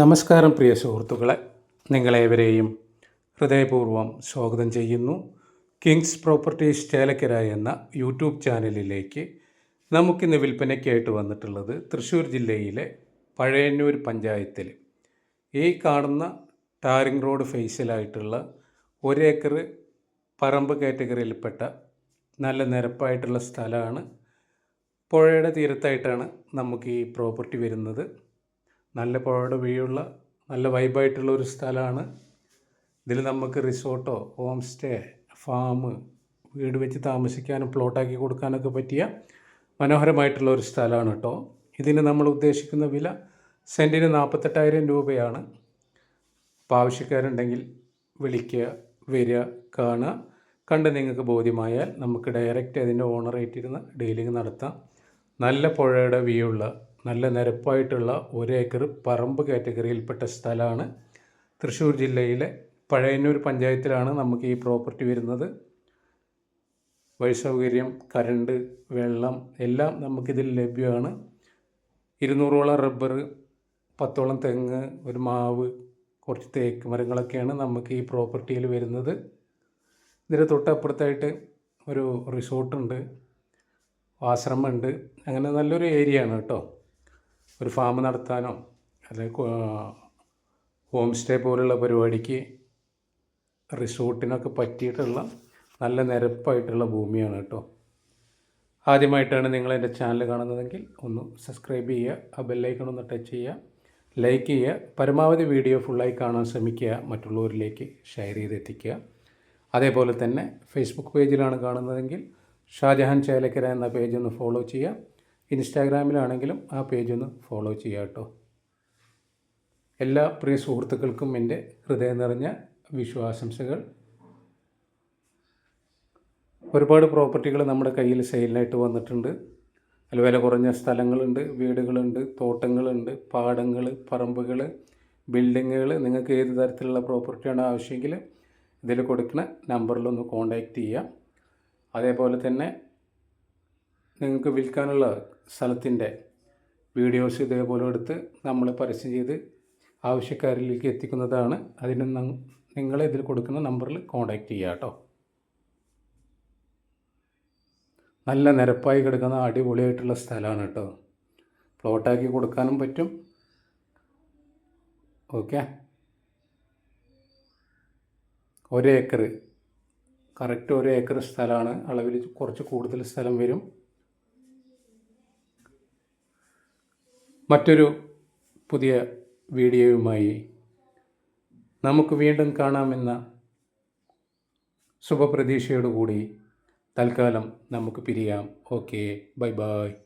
നമസ്കാരം പ്രിയ സുഹൃത്തുക്കളെ. നിങ്ങളേവരെയും ഹൃദയപൂർവം സ്വാഗതം ചെയ്യുന്നു. കിങ്സ് പ്രോപ്പർട്ടീസ് ചേലക്കര എന്ന യൂട്യൂബ് ചാനലിലേക്ക് നമുക്കിന്ന് വിൽപ്പനയ്ക്കായിട്ട് വന്നിട്ടുള്ളത് തൃശ്ശൂർ ജില്ലയിലെ പഴയന്നൂർ പഞ്ചായത്തിൽ ഈ കാണുന്ന ടാറിംഗ് റോഡ് ഫേസിലായിട്ടുള്ള ഒരേക്കർ പറമ്പ് കാറ്റഗറിയിൽപ്പെട്ട നല്ല നിരപ്പായിട്ടുള്ള സ്ഥലമാണ്. പുഴയുടെ തീരത്തായിട്ടാണ് നമുക്ക് ഈ പ്രോപ്പർട്ടി വരുന്നത്. നല്ല പുഴയുടെ വ്യൂയുള്ള നല്ല വൈബായിട്ടുള്ള ഒരു സ്ഥലമാണ്. ഇതിൽ നമുക്ക് റിസോർട്ടോ ഹോം സ്റ്റേ ഫാം വീട് വെച്ച് താമസിക്കാനും പ്ലോട്ടാക്കി കൊടുക്കാനൊക്കെ പറ്റിയ മനോഹരമായിട്ടുള്ള ഒരു സ്ഥലമാണ് കേട്ടോ ഇതിന് നമ്മൾ ഉദ്ദേശിക്കുന്ന വില സെന്റിന് നാൽപ്പത്തെട്ടായിരം രൂപയാണ്. അപ്പോൾ ആവശ്യക്കാരുണ്ടെങ്കിൽ വിളിക്കുക വരിക കാണുക. കണ്ട് നിങ്ങൾക്ക് ബോധ്യമായാൽ നമുക്ക് ഡയറക്റ്റ് അതിന്റെ ഓണറായിട്ടിരുന്ന് ഡീലിംഗ് നടത്താം. നല്ല പുഴയുടെ വ്യൂ ഉള്ള നല്ല നിരപ്പായിട്ടുള്ള ഒരേക്കർ പറമ്പ് കാറ്റഗറിയിൽപ്പെട്ട സ്ഥലമാണ്. തൃശ്ശൂർ ജില്ലയിലെ പഴയന്നൂർ പഞ്ചായത്തിലാണ് നമുക്ക് ഈ പ്രോപ്പർട്ടി വരുന്നത്. വഴി സൗകര്യം കരണ്ട് വെള്ളം എല്ലാം നമുക്കിതിൽ ലഭ്യമാണ്. ഇരുന്നൂറോളം റബ്ബർ പത്തോളം തെങ്ങ് ഒരു മാവ് കുറച്ച് തേക്ക് മരങ്ങളൊക്കെയാണ് നമുക്ക് ഈ പ്രോപ്പർട്ടിയിൽ വരുന്നത്. ഇതിന് തൊട്ടപ്പുറത്തായിട്ട് ഒരു റിസോർട്ടുണ്ട് ആശ്രമമുണ്ട്. അങ്ങനെ നല്ലൊരു ഏരിയ ആണ് കേട്ടോ. ഒരു ഫാം നടത്താനോ അല്ലെങ്കിൽ ഹോം സ്റ്റേ പോലുള്ള പരിപാടിക്ക് റിസോർട്ടിനൊക്കെ പറ്റിയിട്ടുള്ള നല്ല നിരപ്പായിട്ടുള്ള ഭൂമിയാണ് കേട്ടോ. ആദ്യമായിട്ടാണ് നിങ്ങൾ എന്റെ ചാനൽ കാണുന്നതെങ്കിൽ ഒന്ന് സബ്സ്ക്രൈബ് ചെയ്യുക ആ ബെല്ലൈക്കൺ ഒന്ന് ടച്ച് ചെയ്യുക ലൈക്ക് ചെയ്യുക പരമാവധി വീഡിയോ ഫുള്ളായി കാണാൻ ശ്രമിക്കുക മറ്റുള്ളവരിലേക്ക് ഷെയർ ചെയ്ത് എത്തിക്കുക അതേപോലെ തന്നെ ഫേസ്ബുക്ക് പേജിലാണ് കാണുന്നതെങ്കിൽ ഷാജഹാൻ ചേലക്കര എന്ന പേജ് ഒന്ന് ഫോളോ ചെയ്യുക. ഇൻസ്റ്റാഗ്രാമിലാണെങ്കിലും ആ പേജ് ഒന്ന് ഫോളോ ചെയ്യുക കേട്ടോ. എല്ലാ പ്രിയ സുഹൃത്തുക്കൾക്കും എന്റെ ഹൃദയം നിറഞ്ഞ വിശ്വാസംസകൾ ഒരുപാട് പ്രോപ്പർട്ടികൾ നമ്മുടെ കയ്യിൽ സെയിലിനായിട്ട് വന്നിട്ടുണ്ട്. അതിൽ വില കുറഞ്ഞ സ്ഥലങ്ങളുണ്ട് വീടുകളുണ്ട് തോട്ടങ്ങളുണ്ട് പാടങ്ങൾ പറമ്പുകൾ ബിൽഡിങ്ങുകൾ. നിങ്ങൾക്ക് ഏത് തരത്തിലുള്ള പ്രോപ്പർട്ടിയാണ് ആവശ്യമെങ്കിൽ ഇതിൽ കൊടുക്കുന്ന നമ്പറിലൊന്ന് കോൺടാക്റ്റ് ചെയ്യാം അതേപോലെ തന്നെ നിങ്ങൾക്ക് വിൽക്കാനുള്ള സ്ഥലത്തിന്റെ വീഡിയോസ് ഇതേപോലെ എടുത്ത് നമ്മൾ പരസ്യം ചെയ്ത് ആവശ്യക്കാരിലേക്ക് എത്തിക്കുന്നതാണ്. അതിന് നിങ്ങൾ ഇതിൽ കൊടുക്കുന്ന നമ്പറിൽ കോൺടാക്റ്റ് ചെയ്യുക കേട്ടോ. നല്ല നിരപ്പായി കിടക്കുന്ന അടിപൊളിയായിട്ടുള്ള സ്ഥലമാണ് കേട്ടോ. പ്ലോട്ടാക്കി കൊടുക്കാനും പറ്റും. ഓക്കെ. ഒരേക്കർ കറക്റ്റ് ഒരു ഏക്കർ സ്ഥലമാണ്. അളവിൽ കുറച്ച് കൂടുതൽ സ്ഥലം വരും. മറ്റൊരു പുതിയ വീഡിയോയുമായി നമുക്ക് വീണ്ടും കാണാമെന്ന ശുഭപ്രതീക്ഷയോടുകൂടി തൽക്കാലം നമുക്ക് പിരിയാം. Okay bye bye.